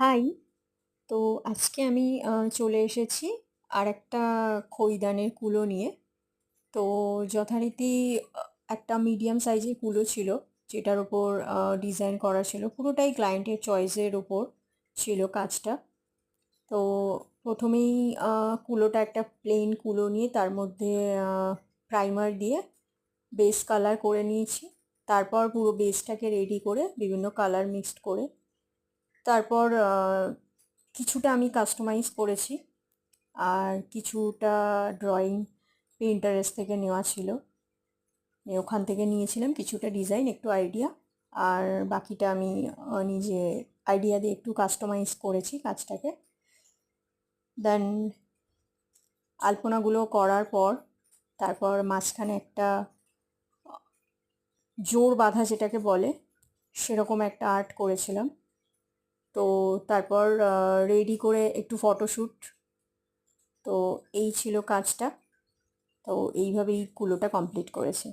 High. তো আজকে আমি চলে এসেছি আর একটা খইদানের কুলো নিয়ে। তো যথারীতি একটা মিডিয়াম সাইজের কুলো ছিল, যেটার ওপর ডিজাইন করা ছিল। পুরোটাই ক্লায়েন্টের চয়েসের ওপর ছিল কাজটা। তো প্রথমেই কুলোটা একটা প্লেন কুলো নিয়ে তার মধ্যে প্রাইমার দিয়ে বেস কালার করে নিয়েছি। তারপর পুরো বেসটাকে রেডি করে বিভিন্ন কালার মিক্সড করে তারপর কিছুটা আমি কাস্টমাইজ করেছি। আর কিছুটা ড্রয়িং প্রিন্টারেস্ট থেকে নেওয়া ছিল। ওখান থেকে নিয়েছিলাম কিছুটা ডিজাইন একটু আইডিয়া আর বাকিটা আমি নিজে আইডিয়া দিয়ে একটু কাস্টমাইজ করেছি কাজটাকে। দেন আলপনাগুলো করার পর, তারপর মাঝখানে একটা জোর বাঁধা যেটাকে বলে, সেরকম একটা আর্ট করেছিলাম। তো তারপর রেডি করে একটু ফটোশ্যুট তো এই ছিল কাজটা। তো এইভাবেই কুলোটা কমপ্লিট করেছি।